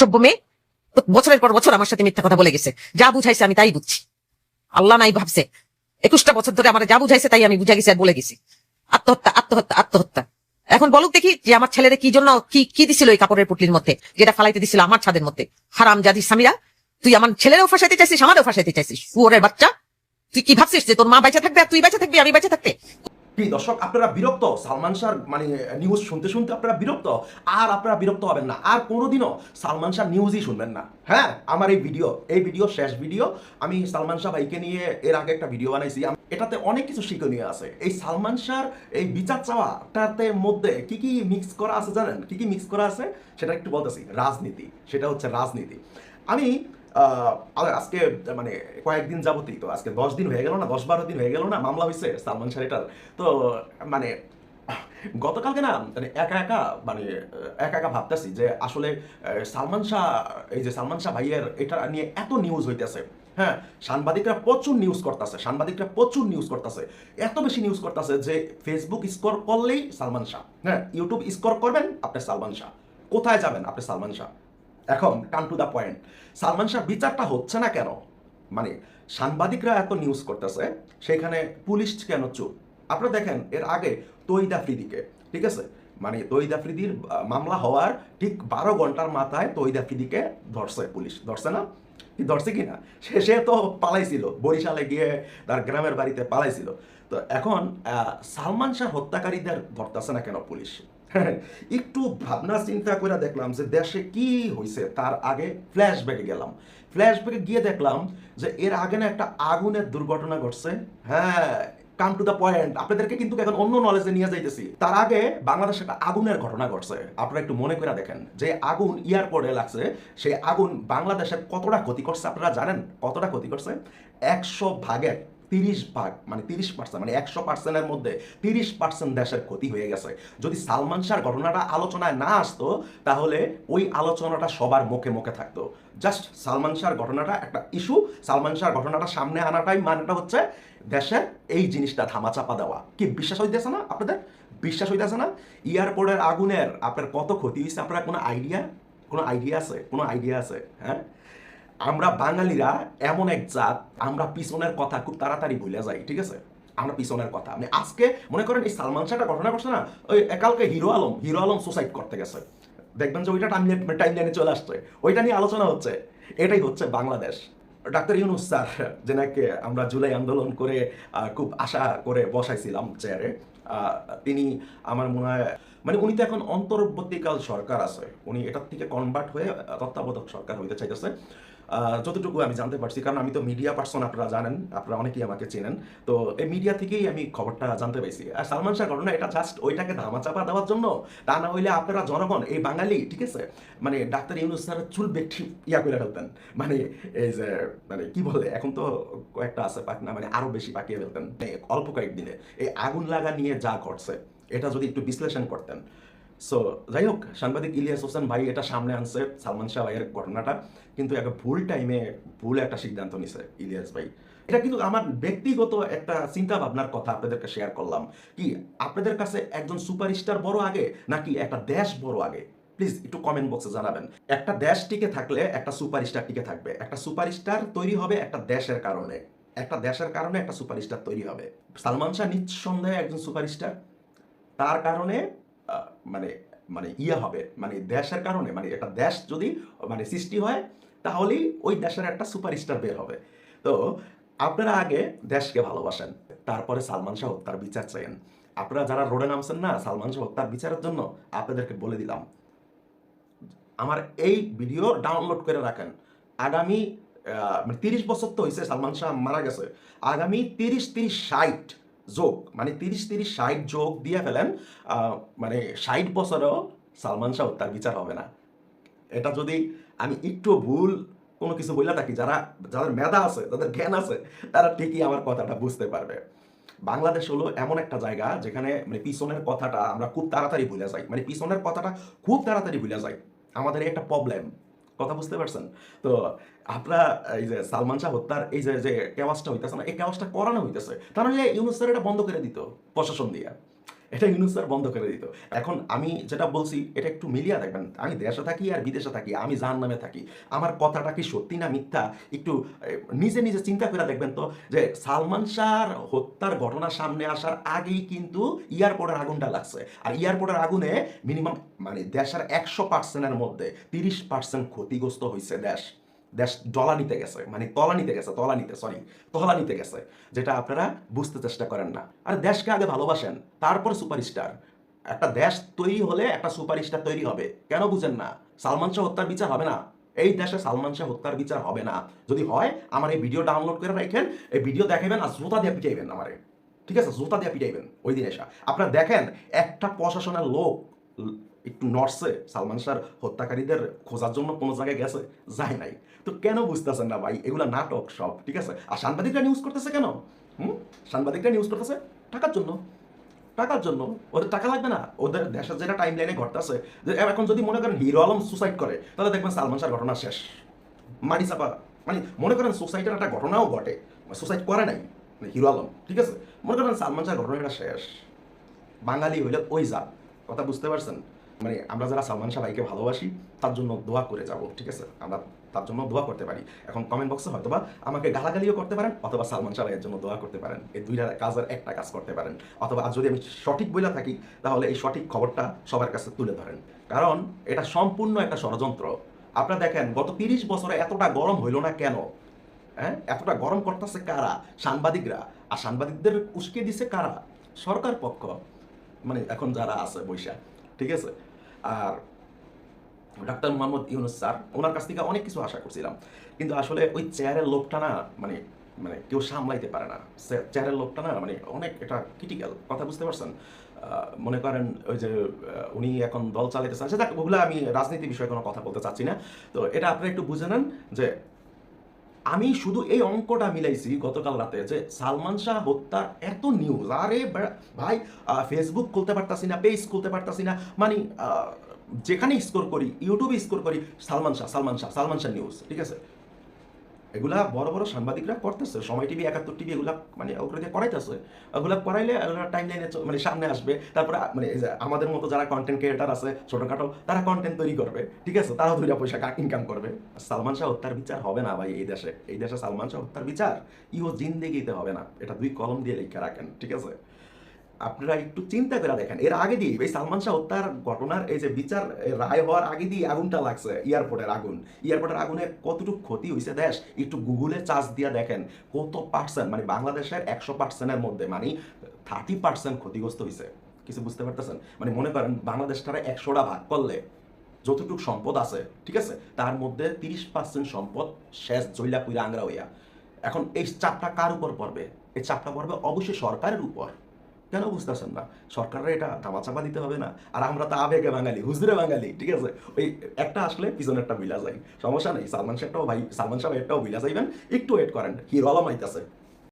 সভ্য মেয়ে বছরের পর বছর আমার সাথে মিথ্যা কথা বলে গেছে। যা বুঝাইছে আমি তাই বুঝছি। আল্লাহ নাই ভাবছে। একুশটা বছর ধরে আমার যা বুঝাইছে তাই আমি বুঝা গেছি আর বলে গেছি। আত্মহত্যা আত্মহত্যা আত্মহত্যা। এখন বলুক দেখি যে আমার ছেলেরে কি জন্য কি কি দিছিল এই কাপড়ের পুটলির মধ্যে, যেটা ফালাইতে দিছিল আমার ছাদের মধ্যে। হারাম জাদি সামিরা তুই আমার ছেলেরও ফাঁসাইতে চাইছিস আমারও ফাঁসাইতে চাইছিস। শুয়োরের বাচ্চা, তুই কি ভাবছিস যে তোর মা বেঁচে থাকবে আর তুই বেঁচে থাকবি, আমি বেঁচে থাকতে? কি দর্শক, আপনারা বিরক্ত, সালমান শাহর মানে নিউজ শুনতে শুনতে আপনারা বিরক্ত, আর আপনারা বিরক্ত হবেন না। আর কোনোদিনও সালমান শাহ নিউজই শুনবেন না। হ্যাঁ আমার এই ভিডিও এই ভিডিও শেষ ভিডিও আমি সালমান শাহ ভাইকে নিয়ে এর আগে একটা ভিডিও বানাইছি। এটাতে অনেক কিছু শিক্ষণীয় আছে। এই সালমান শাহর এই বিচার চাওয়াটাতে মধ্যে কি কি মিক্স করা আছে জানেন? কি কি মিক্স করা আছে? সেটা একটু বলতেছি। রাজনীতি, সেটা হচ্ছে রাজনীতি। আমি আজকে মানে কয়েকদিন যাবতই তো, আজকে দশ দিন হয়ে গেল না, দশ বারো দিন হয়ে গেল না, মামলা হয়েছে সালমান শাহ এটার তো মানে গতকালকে না মানে একা একা মানে একা একা ভাবতেছি যে আসলে সালমান শাহ, এই যে সালমান শাহ ভাইয়ের এটা নিয়ে এত নিউজ হইতেছে হ্যাঁ? সাংবাদিকরা প্রচুর নিউজ করতেছে, সাংবাদিকরা প্রচুর নিউজ করতেছে। এত বেশি নিউজ করতেছে যে ফেসবুক স্কোর করলেই সালমান শাহ হ্যাঁ? ইউটিউব স্কোর করবেন, আপনি সালমান শাহ। কোথায় যাবেন আপনি সালমান শাহ? এখন come to the point Salman Shah বিচারটা হচ্ছে না কেন? মানে সাংবাদিকরা এত নিউজ করতেছে, সেখানে পুলিশ কেন চুপ? আপনারা দেখেন, এর আগে তৈদ আফ্রিদিকে, ঠিক আছে? মানে তৈদ আফ্রিদির মামলা হওয়ার ঠিক বারো ঘণ্টার মাথায় তৈদ আফ্রিদিকে ধরছে পুলিশ। ধরছে না? কি ধরছে কি না? সে সে তো পালাইছিল, বরিশালে গিয়ে তার গ্রামের বাড়িতে পালাইছিল। তো এখন সালমান শাহ হত্যাকারীদের ধরতেছে না কেন পুলিশ? একটু ভাবনা চিন্তা করে দেখলাম যে দেশে কি হয়েছে তার আগে ফ্ল্যাশব্যাকে গেলাম। ফ্ল্যাশব্যাকে গিয়ে দেখলাম যে এর আগে না একটা আগুনের দুর্ঘটনা ঘটছে। হ্যাঁ কাম টু দ্য পয়েন্ট আপনাদেরকে কিন্তু এখন অন্য নলেজে নিয়ে যাইতেছি। তার আগে বাংলাদেশে একটা আগুনের ঘটনা ঘটছে। আপনারা একটু মনে করে দেখেন যে আগুন এয়ারপোর্টে লাগছে। সেই আগুন বাংলাদেশের কতটা ক্ষতি করছে, আপনারা জানেন কতটা ক্ষতি করছে? একশো ভাগের তিরিশ ভাগ মানে তিরিশ পার্সেন্ট মানে একশো পার্সেন্টের মধ্যে তিরিশ পার্সেন্ট দেশের ক্ষতি হয়ে গেছে। যদি সালমান শাহর ঘটনাটা আলোচনায় না আসতো, তাহলে ওই আলোচনাটা সবার মুখে মুখে থাকতো। জাস্ট সালমান শাহর ঘটনাটা একটা ইস্যু সালমান শাহর ঘটনাটা সামনে আনাটাই মানেটা হচ্ছে দেশের এই জিনিসটা ধামাচাপা দেওয়া। কি বিশ্বাস হইতেছে না আপনাদের? বিশ্বাস হইতেছে না? এয়ারপোর্টের আগুনের আপনার কত ক্ষতি হয়েছে আপনার কোনো আইডিয়া কোনো আইডিয়া আছে? কোনো আইডিয়া আছে? হ্যাঁ? আমরা বাঙালিরা এমন এক জাত আমরা পিছনের কথা খুব তাড়াতাড়ি ভুলে যাই ঠিক আছে? আমরা পিছনের কথা। মানে আজকে মনে করেন এই সালমান শাহটা ঘটনা করছে না? ওই কালকে Hero Alam Hero Alam suicide করতে গেছে। দেখবেন যে ওইটা টাইম লাইনে চলে আসছে। ওইটা নিয়ে আলোচনা হচ্ছে। এটাই হচ্ছে বাংলাদেশ। ডাক্তার ইউনুস স্যার যেনাকে আমরা জুলাই আন্দোলন করে খুব আশা করে বসাইছিলাম চেয়ারে তিনি আমার মনে হয় মানে উনি তো এখন অন্তর্বর্তীকাল সরকার আছে। উনি এটার থেকে কনভার্ট হয়ে আহ, তত্ত্বাবধায়ক সরকার হইতে চাইতেছে। যতটুকু আমি জানতে পারছি, কারণ আমি তো মিডিয়া পার্সন আপনারা জানেন, আপনারা অনেকেই আমাকে চেনেন। তো এই মিডিয়া থেকেই আমি খবরটা জানতে পাইছি। আর সালমান শাহ ঘটনা, এটা জাস্ট ওইটাকে ধামাচাপা দেওয়ার জন্য, তা না হইলে আপনারা জনগণ, এই বাঙালি, ঠিক আছে? মানে ডাক্তার ইউনুস স্যার চুল বেঠি ইয়া করে ফেলতেন। মানে এই যে মানে কি বলে, এখন তো কয়েকটা আছে পাক না মানে আরও বেশি পাকিয়ে ফেলতেন। অল্প কয়েকদিনে, এই আগুন লাগা নিয়ে যা ঘটছে, এটা যদি একটু বিশ্লেষণ করতেন। সো যাই হোক সাংবাদিক ইলিয়াস হোসেন ভাই এটা সামনে আনছে, সালমান শাহ ভাইয়ের ঘটনাটা। কিন্তু একটা ভুল টাইমে ভুল একটা সিদ্ধান্ত নিছে ইলিয়াস ভাই। এটা কিন্তু আমার ব্যক্তিগত একটা চিন্তা ভাবনার কথা আপনাদেরকে শেয়ার করলাম। কি, আপনাদের কাছে একজন সুপারস্টার বড় আগে, নাকি একটা দেশ বড় আগে? প্লিজ একটু কমেন্ট বক্সে জানাবেন। একটা দেশ টিকে থাকলে একটা সুপারস্টার টিকে থাকবে। একটা সুপারস্টার তৈরি হবে একটা দেশের কারণে। একটা দেশের কারণে একটা সুপারস্টার তৈরি হবে। সালমান শাহ নিঃসন্দেহে একজন সুপারস্টার তার কারণে মানে মানে ইয়ে হবে মানে দেশের কারণে মানে একটা দেশ যদি মানে সৃষ্টি হয়, তাহলেই ওই দেশের একটা সুপারস্টার বের হবে। তো আপনারা আগে দেশকে ভালোবাসেন, তারপরে সালমান শাহ তার বিচার চাইেন আপনারা যারা রোডে নামছেন না, সালমান শাহ তার বিচারের জন্য আপনাদেরকে বলে দিলাম। আমার এই ভিডিও ডাউনলোড করে রাখেন। আগামী মানে তিরিশ বছর তো হয়েছে সালমান শাহ মারা গেছে। আগামী তিরিশ তিরিশ, ষাট যোগ মানে তিরিশ তিরিশ ষাট যোগ দিয়ে ফেলেন মানে ষাট বছরেও সালমান শাহ তার বিচার হবে না। এটা যদি আমি একটু ভুল কোনো কিছু বললে থাকি, যারা, যাদের মেধা আছে, যাদের জ্ঞান আছে, তারা ঠিকই আমার কথাটা বুঝতে পারবে। বাংলাদেশ হলো এমন একটা জায়গা যেখানে মানে পিছনের কথাটা আমরা খুব তাড়াতাড়ি ভুলে যাই। মানে পিছনের কথাটা খুব তাড়াতাড়ি ভুলে যাই। আমাদের একটা প্রবলেম কথা বুঝতে পারছেন? তো আপনারা এই যে সালমান শাহ হত্যার এই যে যে কেওয়াজটা হইতেছে না, এই কেওয়াজটা করানো হইতেছে। তাহলে ইউনুস স্যার এটা বন্ধ করে দিত প্রশাসন দিয়ে। এটা ইউনুস স্যার বন্ধ করে দিত। এখন আমি যেটা বলছি, এটা একটু মিলিয়ে দেখবেন। আমি দেশে থাকি আর বিদেশে থাকি, আমি জাহান নামে থাকি। আমার কথাটা কি সত্যি না মিথ্যা? একটু নিজে নিজে চিন্তা করে দেখবেন তো, যে সালমান শাহর হত্যার ঘটনা সামনে আসার আগেই কিন্তু এয়ারপোর্টের আগুনটা লাগছে। আর এয়ারপোর্টের আগুনে মিনিমাম মানে দেশের একশো পার্সেন্টের মধ্যে তিরিশ পার্সেন্ট ক্ষতিগ্রস্ত হয়েছে দেশ। দেশ ডলা নিতে গেছে মানে তলা নিতে গেছে, তলা নিতে সরি তলা নিতে গেছে, যেটা আপনারা বুঝতে চেষ্টা করেন না। আর দেশকে আগে ভালোবাসেন, তারপর সুপারস্টার। একটা দেশ তৈরি হলে একটা সুপারস্টার তৈরি হবে, কেন বুঝেন না? সালমান শাহ হত্যার বিচার হবে না। এই দেশে সালমান শাহ হত্যার বিচার হবে না। যদি হয়, আমার এই ভিডিও ডাউনলোড করে রাখেন, এই ভিডিও দেখাবেন আর জুতা দিয়ে পিটাইবেন আমারে। ঠিক আছে? জুতা দিয়ে পিটাইবেন, ওই দিন এসা। আপনারা দেখেন, একটা প্রশাসনের লোক একটু নড়ছে, সালমান শাহর হত্যাকারীদের খোঁজার জন্য কোনো জায়গায় গেছে? যায় নাই। তো কেন বুঝতেছেন না ভাই? এগুলা নাটক সব, ঠিক আছে? আর সাংবাদিকরা নিউজ করতেছে কেন? হুম? সাংবাদিকরা নিউজ করতেছে টাকার জন্য। টাকার জন্য। ওদের টাকা লাগবে না। ওদের দেশের যেটা টাইম লাইনে ঘটতেছে, যে এখন যদি মনে করেন হিরো আলম সুসাইড করে, তাহলে দেখবেন সালমান শাহর ঘটনা শেষ। মানি চাপা। মানে মনে করেন সুসাইডের একটা ঘটনাও ঘটে। সুসাইড করে নাই মানে হিরো আলম, ঠিক আছে? মনে করেন সালমান শাহর ঘটনাটা শেষ। বাঙালি হইলে ওই জাত। কথা বুঝতে পারছেন? মানে আমরা যারা সালমান শাহ ভাইকে ভালোবাসি, তার জন্য দোয়া করে যাব, ঠিক আছে? আমরা তার জন্য দোয়া করতে পারি। এখন কমেন্ট বক্সে হয়তোবা আমাকে গালাগালিও করতে পারেন, অথবা সালমান শাহ ভাইয়ের জন্য দোয়া করতে পারেন। এই দুইটা কাজের একটা কাজ করতে পারেন। অথবা আর যদি আমি সঠিক বইলা থাকি, তাহলে এই সঠিক খবরটা সবার কাছে তুলে ধরেন। কারণ এটা সম্পূর্ণ একটা ষড়যন্ত্র। আপনারা দেখেন, গত তিরিশ বছরে এতটা গরম হইল না কেন? হ্যাঁ? এতটা গরম করতেছে কারা? সাংবাদিকরা। আর সাংবাদিকদের উস্কে দিছে কারা? সরকার পক্ষ। মানে এখন যারা আছে বৈশা। ঠিক আছে? আর ডাক্তার মোহাম্মদ ইউনুস স্যার, ওনার কাছ থেকে অনেক কিছু আশা করছিলাম। কিন্তু আসলে ওই চেয়ারের লোকটা না মানে মানে কেউ সামলাইতে পারে না। চেয়ারের লোকটা না মানে অনেক এটা ক্রিটিক্যাল কথা বুঝতে পারছেন? মনে করেন ওই যে উনি এখন দল চালাইতেছেন সেটা ওগুলো আমি রাজনীতি বিষয়ে কোনো কথা বলতে চাচ্ছি না। তো এটা আপনারা একটু বুঝে নেন যে আমি শুধু এই অঙ্কটা মিলাইছি গতকাল রাতে যে সালমান শাহ হত্যার এত নিউজ আরে ভাই ফেসবুক খুলতে পারতাছি না পেজ খুলতে পারতাছি না। মানে যেখানে স্কোর করি ইউটিউবে স্কোর করি, সালমান শাহ সালমান শাহ সালমান শাহ নিউজ ঠিক আছে? এগুলা বড় বড় সাংবাদিকরা করতেছে। সময় টিভি একাত্তর টিভি এগুলা মানে ওগুলো দিয়ে করাইতেছে। ওগুলা করাইলে ওগুলা টাইম লাইনে মানে সামনে আসবে। তারপরে মানে আমাদের মতো যারা কন্টেন্ট ক্রিয়েটার আছে, ছোটখাটো, তারা কন্টেন্ট তৈরি করবে। ঠিক আছে? তারাও দুইটা পয়সা ইনকাম করবে। সালমান শাহ হত্যার বিচার হবে না ভাই এই দেশে। এই দেশে সালমান শাহ হত্যার বিচার ইও জিন্দেগিতে হবে না। এটা দুই কলম দিয়ে লিখে রাখেন। ঠিক আছে? আপনারা একটু চিন্তা করে দেখেন। এর আগে দিয়ে, এই সালমান শাহ হত্যার ঘটনার এই যে বিচার রায় হওয়ার আগে দিয়ে আগুনটা লাগছে, এয়ারপোর্টের আগুন। এয়ারপোর্টের আগুনে কতটুকু ক্ষতি হয়েছে দেশ? একটু গুগলে চার্জ দিয়ে দেখেন, কত পার্সেন্ট মানে বাংলাদেশের একশো পার্সেন্টের মধ্যে মানে থার্টি পার্সেন্ট ক্ষতিগ্রস্ত হয়েছে কিছু বুঝতে পারতেছেন? মানে মনে করেন বাংলাদেশটারে একশোটা ভাগ করলে যতটুকু সম্পদ আছে, ঠিক আছে? তার মধ্যে তিরিশ পার্সেন্ট সম্পদ শেষ জৈলা কুইরা আংরা হইয়া। এখন এই চাপটা কার উপর পড়বে? এই চাপটা পড়বে অবশ্যই সরকারের উপর। কেন বুঝতেছেন না? সরকারের এটা ধামাচাপা দিতে হবে না। আর আমরা তো আবেগে বাঙালি, হুজরে বাঙালি, ঠিক আছে? ওই একটা আসলে পিছনে একটা বিলা যাই সমস্যা নেই, সালমান শাহটাও ভাই, সালমান শাহ একটাও বিলা যাইবেন, একটু ওয়েট করেন, হিরো আলম আইতাছে।